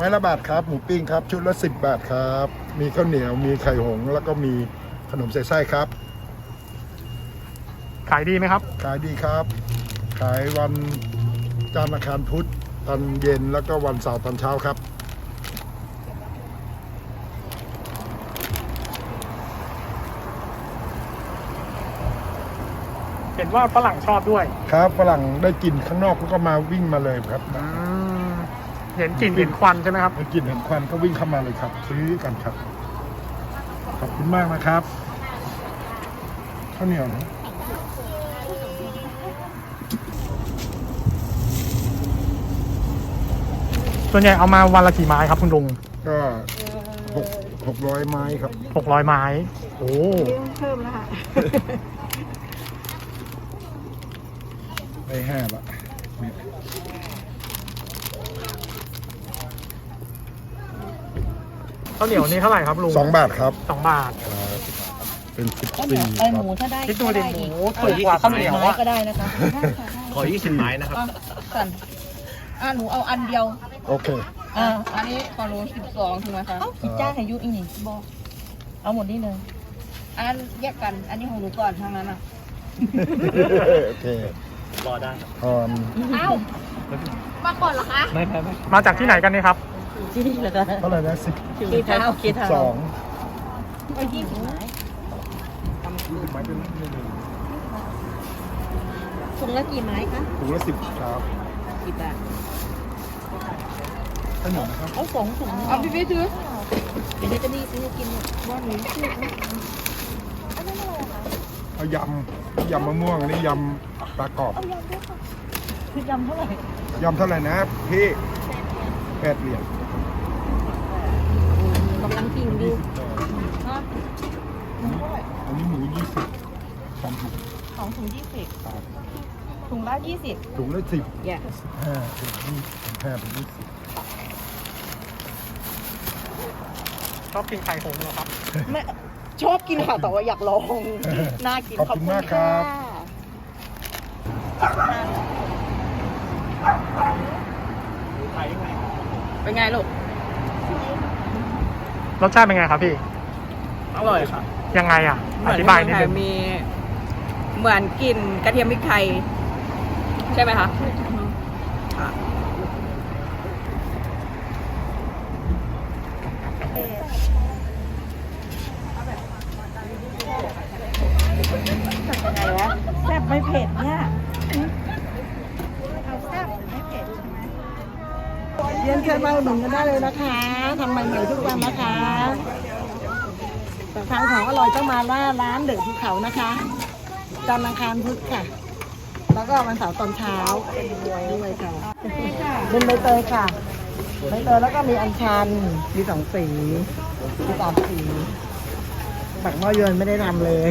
ไม้ละบาทครับ หมูปิ้งครับ ชุดละ 10 บาทครับ มีข้าวเหนียว มีไข่หงส์แล้วก็มีขนมใส่ไส้ครับ ขายดีไหมครับ ขายดีครับ ขายวันจันทร์อังคารพุธตอนเย็นแล้วก็วันเสาร์ตอนเช้าครับ เห็นว่าฝรั่งชอบด้วย ครับฝรั่งได้กลิ่นข้างนอกเขาก็มาวิ่งมาเลยครับอืม เห็นกลิ่นเห็นควันใช่ไหมครับได้กลิ่นเห็นควันก็วิ่งเข้ามาเลยครับ ซื้อกันครับ ขอบคุณมากนะครับข้าวเหนียวนะส่วนใหญ่เอามาวันละกี่ไม้ครับคุณลุงก็หกหกร้อยไม้ครับ หกร้อยไม้ โอ้เพิ่มแล้วค่ะได้ห้าละเนี่ย ข้าวเหนียวนี่เท่าไหร่ครับลุงสองบาทครับสองบาทครับเป็นสิบข้าวเหปีนียวคไอรับหมูถ้าได้คิดดูดิถ้าหมูอีกถูกกว่าข้าวเหนียวไม้อะก็ได้นะคะขอ20ไม้นะครับ อะสั่นอะหนูเอาอันเดียว โอเคอ่าอันนี้ของหนูสิบสองถูกไหมคะ เอ้าอีกจ้าให้ยุอีนี่บอกเอาหมดนี่เลยอันแยกกัน อันนี้ของหนูก่อนทางนั้นอะ โอเครอได้ครับพร้อม เอ้า มาก่อนเหรอคะไม่ไม่ไม่มาจากที่ไหนกันนี่ครับ ที่นี่เลยค่ะเท่าไหร่นะสิบกีเท้ากีเท้าสองเอายี่สิบไม้ไม้เป็นหนึ่งถุงละกี่ไม้คะถุงละสิบครับสิบบาทข้าวเหนียวนะครับเอาสองถุงเอาพี่พี่ซื้อเดี๋ยวจะนี่ซื้อกินว่าหนูซื้อเอายำยำมะม่วงอันนี่ยำปลากรอบคือยำเท่าไหร่ยำเท่าไหร่นะพี่แปดเหรียญกำลังกิน ดูฮะอันนี้หมูยี่สิบสองถุงสองถุงยี่สิบครับถุงละยี่สิบถุงละสิบแย่ห้าถึงยี่สิบห้าถึงยี่สิบชอบกินไข่หงส์เหรอครับ ไม่ชอบกินค่ะแต่ว่าอยากลอง น่ากินขอบคุณมากครับเป็นไงลูก รสชาติเป็นไงครับพี่ อร่อยค่ะยังไงอะเหอมือนธิที่บายเมืองนิดไทนึยงมี เหมือนกลิ่นกระเทียมพริกไทย ใช่ไหมคะค่ะแซ่บไม่เผ็ด เนี่ยเรียนเชิญมาอุดหนุนกันได้เลยนะคะทำใหม่ๆทุกวันนะคะแต่ทางของอร่อยต้องมาล่าร้านเดือดภูเขานะคะจันทร์อังคารพุธค่ะ แล้วก็วันเสาร์ตอนเช้าด้วยค่ะเป็นใบเตยค่ะใบเตยแล้วก็มีอัญชันมีสองสีมีสามสีปักหม้อยวนไม่ได้ทำเลย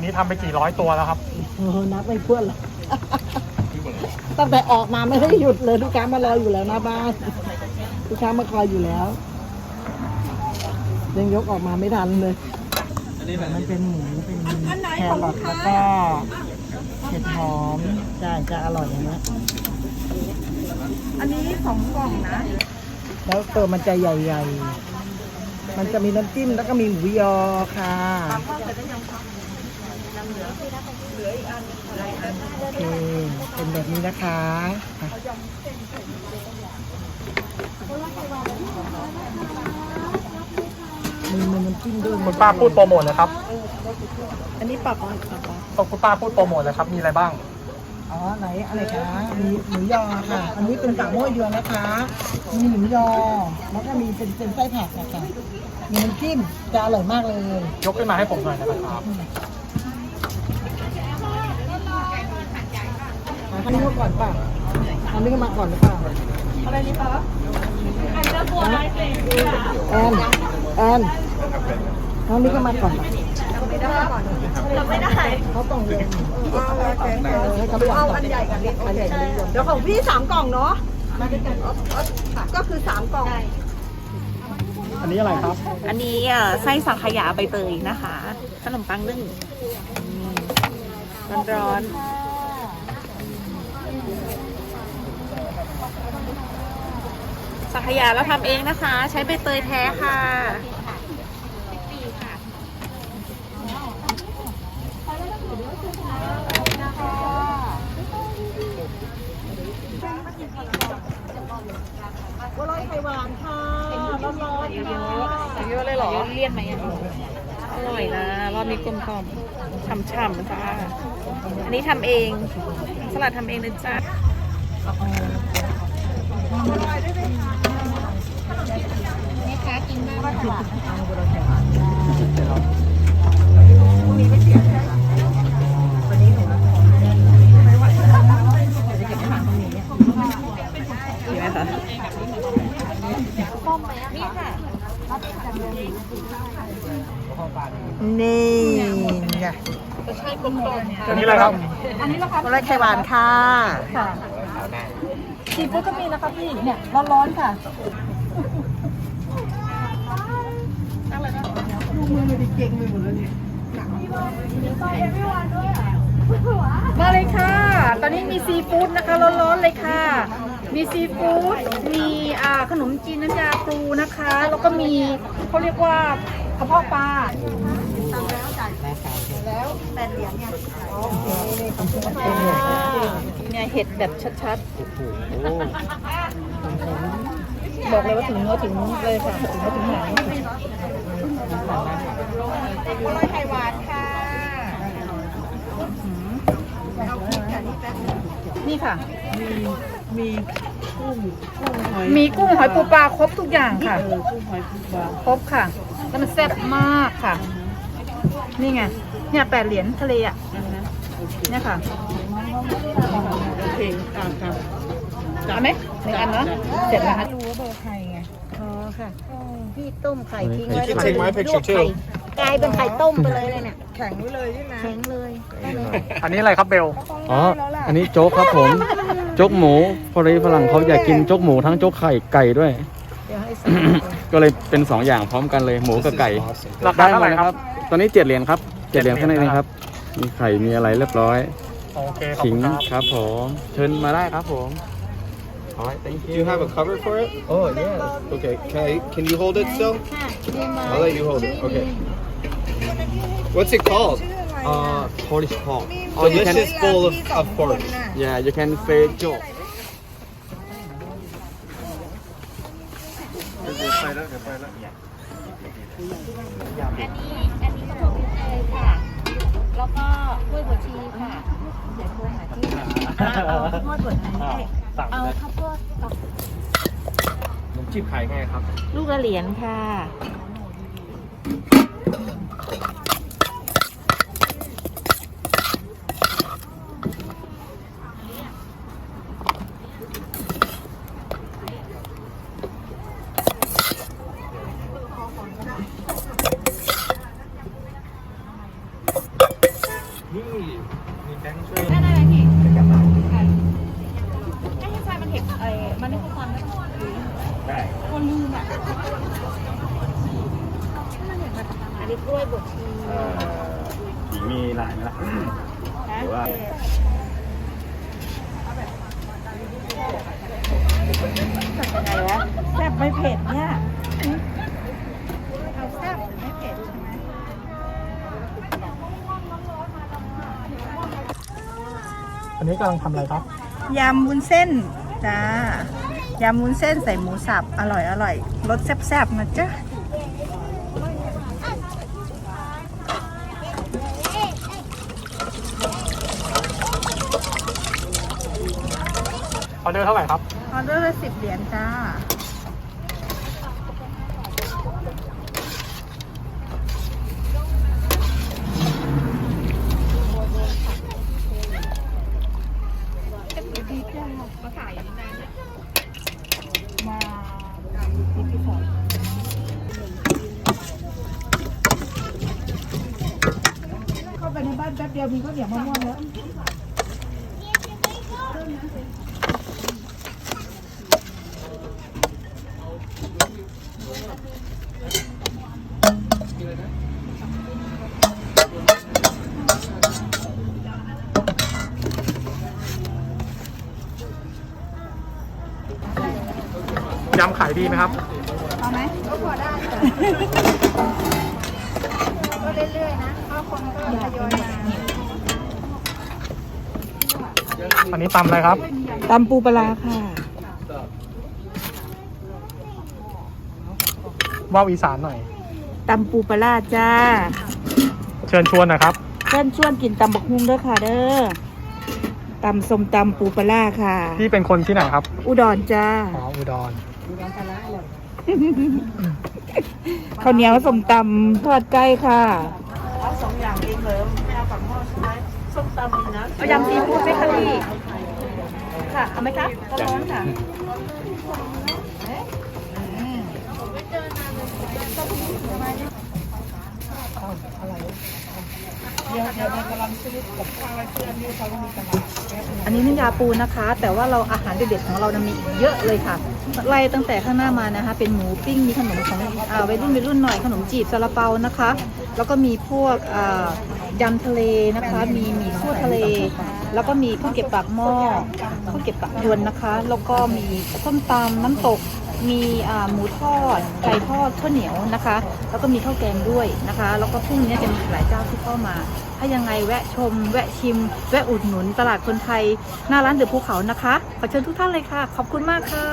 วันนี้ทำไปกี่ร้อยตัวแล้วครับ โอ้โหนับไม่ถ้วนหรอกตั้งแต่ออกมาไม่ได้หยุดเลยลูกค้ามารออยู่แล้วหน้าบ้านลูกค้ามาคอยอยู่แล้ว ยังยกออกมาไม่ทันเลยมันเป็นหมูเป็นแครอทแล้วก็เห็ดหอมใช่จะอร่อยอย่างนี้อันนี้สองกล่องนะ แล้วตัวมันจะใหญ่ ๆ มันจะมีน้ำจิ้มแล้วก็มีหมูยอค่ะ โอเค เป็นแบบนี้นะคะมีมีน้ำจิ้มด้วยคุณป้าพูดโปรโมทเลยครับ อันนี้ปรับอะไรครับขอบคุณป้าพูดโปรโมทเลยครับ มีอะไรบ้าง อ๋อ ไหนอะไรคะ มีหมูยอค่ะ อันนี้เป็นปากโม้ยยวนนะคะ มีหมูยอ แล้วก็มีเป็นเป็นไส้ผักนะคะมีน้ำจิ้มจะอร่อยมากเลย ยกขึ้นมาให้ผมหน่อยนะครับ อะอันนี้มาก่อนป่ะอันนี้ก็มาก่อนหรือเปล่าอะไรนี่คะอันนี้บัวลายเซ็นแอนแอนอันนี้ก็มาก่อนป่ะเราไม่ได้เขาต้องเรียนให้เขาเอาอันใหญ่กันอันใหญ่กันเดี๋ยวของพี่สามกล่องเนาะก็คือสามกล่องอันนี้อะไรครับ อันนี้เอ่อไส้สังขยาใบเตยนะคะ ขนมปังนึ่งร้อนร้อน สังขยาเราทำเองนะคะ ใช้ใบเตยแท้ค่ะบัวลอยไข่หวานค่ะร้อนๆค่ะเยอะเลยหรอเลี่ยนไหมอร่อยนะรอบนี้กลมกล่อมฉ่ำๆจ้าอันนี้ทำเอง สลัดทำเองนะจ๊ะ นี่ค่ะนี่ไงอันนี้อะไรครับบัวลอยไข่หวานค่ะ ซีฟู้ดก็มีนะคะพี่ เนี่ยร้อนๆค่ะมาเลยค่ะ ตอนนี้มีซีฟู้ดนะคะร้อนๆเลยค่ะ มีซีฟู้ด มีอ่าขนมจีนน้ำยาปูนะคะ แล้วก็มีเขาเรียกว่ากระเพาะปลา แล้วแต่เนี่ยเห็ดแบบชัดๆ บอกเลยว่าถึงเนื้อถึงเลยค่ะ ถึงเนื้อถึงหนังๆบัวยไข่หวานค่ะนี่ค่ะ มีมีกุ้งหอยปูปลาครบทุกอย่างค่ะครบค่ะ แล้วมันแซ่บมากค่ะ นี่ไง เนี่ยแปดเหรียญทะเลอะเนี่ยค่ะโอเคอ่าครับเอาไหมหนึ่งอันเนาะเสร็จแล้วค่ะรู้ว่าเบอร์ใครไงอ๋อค่ะพี่ต้มไข่ทิ้งไว้ You can take my picture too กลายเป็นไข่ต้มไปเลยเลยเนี่ยแข็งไว้เลยใช่ไหมแข็งเลยอันนี้อะไรครับเบล อ๋อ อันนี้โจ๊กครับผม โจ๊กหมูพอดีฝรั่งเขาอยากกินโจ๊กหมูทั้งโจ๊กไข่ไก่ด้วยเดี๋ยวให้ใส่ก็เลยเป็นสองอย่างพร้อมกันเลยหมูกับไก่ราคาเท่าไหร่ด้มดครับ ตอนนี้เจ็ดเหรียญครับ เจ็ดเหรียญแค่นั้นเองครับ มีไข่มีอะไรเรียบร้อยโอเคขอบขิคุงณครับครับผมเชิญมาได้ครับผม Alright thank Do you have a cover for it? Oh, yeah. Okay, can I, can you hold it still? I'll let you hold it. Okay. What's it called? uh Polish pork or you can Delicious bowl of, of pork. yeah you can say โจ๊ก อันนี้อันนี้กระเพาะเตยค่ะ แล้วก็กล้วยบวชชีค่ะเดี๋ยวโทรหาที่เอาข้าวโพดบวชชีสั่งเอาเลยข้าวโพดกับน้ำจิ้มขายไงครับ ลูกละเหรียญค่ะ นี่ มีแบงค์ช่วย ได้ได้เลยพี่ให้ให้ไฟมันเห็นไอ้มันไม่ใช่ความไม่คน ลืมอะอันนี้กล้วยบวชชีมีหลายไหมล่ะหรือว่าแซ่บไม่เผ็ดเนี่ยอันนี้กำลังทำอะไรครับ ยำวุ้นเส้นจ้า ยำมุนเส้นใส่หมูสับ อร่อยอร่อยรสแซ่บๆนะจ๊ะออเดอร์เท่าไหร่ครับ ออเดอร์ละสิบเหรียญจ้า บเดียวมีข้าวเหนียวมะม่วงแล้วยำขายดีไหมครับเอาไหมก็พอได้ค่ะก็เรื่อยๆนะเพราะคนก็ทยอยมา อันนี้ตำอะไรครับ ตำปูปลาร้าค่ะ ว่าวอีสานหน่อย ตำปูปลาร้าจ้า เชิญชวนหนะครับเชิญชวนกินตำบักฮุงด้วยค่ะเด้อ ตำส้มตำปูปลาร้าค่ะ พี่เป็นคนที่ไหนครับ อุดรจ้า อ๋อ อุดร ข้าวเหนียวส้มตำทอดไก่ค่ะ เอายำซีฟู้ดไหมคะพี่ค่ะ เอาไหมคะร้อนๆค่ะอันนี้น้ำยาปูนะคะ แต่ว่าเราอาหารเด็ดๆของเรานะมีอีกเยอะเลยค่ะ ไล่ตั้งแต่ข้างหน้ามานะคะ เป็นหมูปิ้งมีขนมของอ่าวัยรุ่นวัยรุ่นหน่อยขนมจีบซาลาเปานะคะ แล้วก็มีพวกอ่า ยำทะเลนะคะ มีหมี่คั่วทะเล แล้วก็มีข้าวเก็บปากหม้อข้าวเก็บปากยวนนะคะ แล้วก็มีส้มตำน้ำตก มีหมูทอดไก่ทอดข้าวเหนียวนะคะ แล้วก็มีข้าวแกงด้วยนะคะ แล้วก็พรุ่งนี้จะมีหลายเจ้าที่เข้ามา ถ้ายังไงแวะชม แวะชิม แวะอุดหนุนตลาดคนไทย หน้าร้านเดือภูเขานะคะขอเชิญทุกท่านเลยค่ะ ขอบคุณมากค่ะ